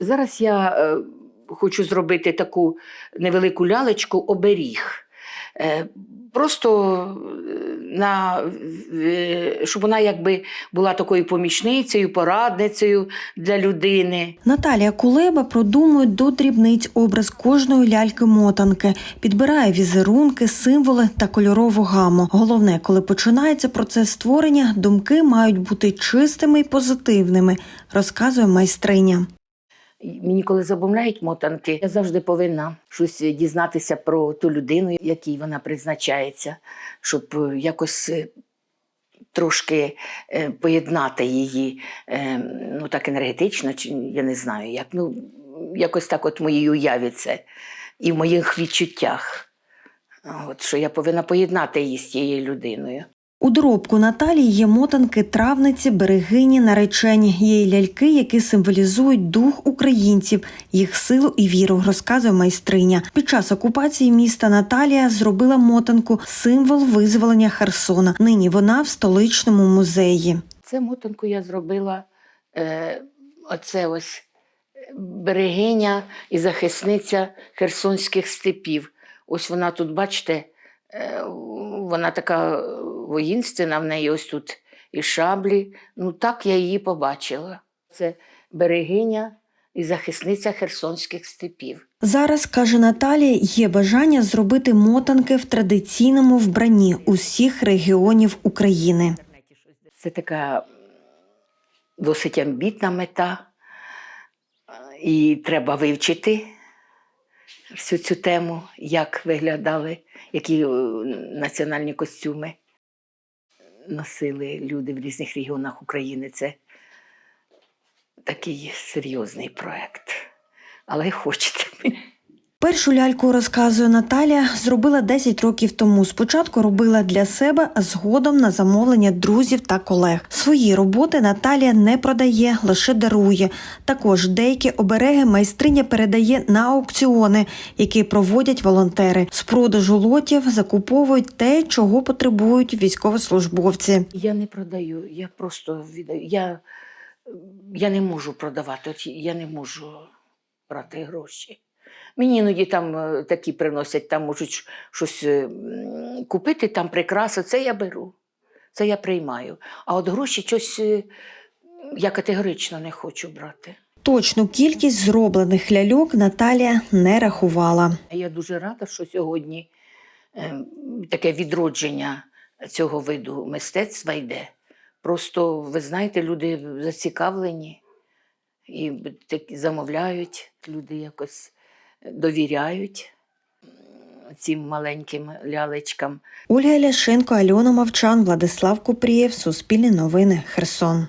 Зараз я е, хочу зробити таку невелику лялечку оберіг. Е, просто е, на, е, щоб вона якби була такою помічницею, порадницею для людини. Наталія Кулеба продумує до дрібниць образ кожної ляльки-мотанки, підбирає візерунки, символи та кольорову гаму. Головне, коли починається процес створення, думки мають бути чистими і позитивними, розказує майстриня. Мені коли замовляють мотанки, я завжди повинна щось дізнатися про ту людину, якій вона призначається, щоб е, якось е, трошки е, поєднати її ну так енергетично, чи я не знаю, як ну якось так, от в моїй уяві це і в моїх відчуттях. От що я повинна поєднати її з тією людиною. У доробку Наталії є мотанки травниці, берегині, наречені. Є й ляльки, які символізують дух українців, їх силу і віру, розказує майстриня. Під час окупації міста Наталія зробила мотанку символ визволення Херсона. Нині вона в столичному музеї. Це мотанку я зробила е, оце ось берегиня і захисниця херсонських степів. Ось вона тут, бачите, е, вона така воїнственна, в неї ось тут і шаблі. Ну так я її побачила. Це берегиня і захисниця херсонських степів. Зараз каже Наталія, є бажання зробити мотанки в традиційному вбранні усіх регіонів України. Це така досить амбітна мета, і треба вивчити всю цю тему, як виглядали, які е, національні костюми носили люди в різних регіонах України. Це такий серйозний проект. Але хочеться. Першу ляльку розказує Наталія, зробила 10 років тому. Спочатку робила для себе, а згодом на замовлення друзів та колег. Свої роботи Наталія не продає, лише дарує. Також деякі обереги майстриня передає на аукціони, які проводять волонтери. З продажу лотів закуповують те, чого потребують військовослужбовці. Я не продаю, я просто віддаю. Я, я не можу продавати, я не можу брати гроші. Мені іноді там е, такі приносять, там можуть щось е, купити, там прикраси, це я беру, це я приймаю. А от гроші щось е, я категорично не хочу брати. Точну кількість зроблених ляльок Наталія не рахувала. Я дуже рада, що сьогодні е, таке відродження цього виду мистецтва йде. Просто, ви знаєте, люди зацікавлені і замовляють, люди якось довіряють цим маленьким лялечкам. Ольга Ляшенко, Альона Мовчан, Владислав Купрієв, Суспільне новини, Херсон.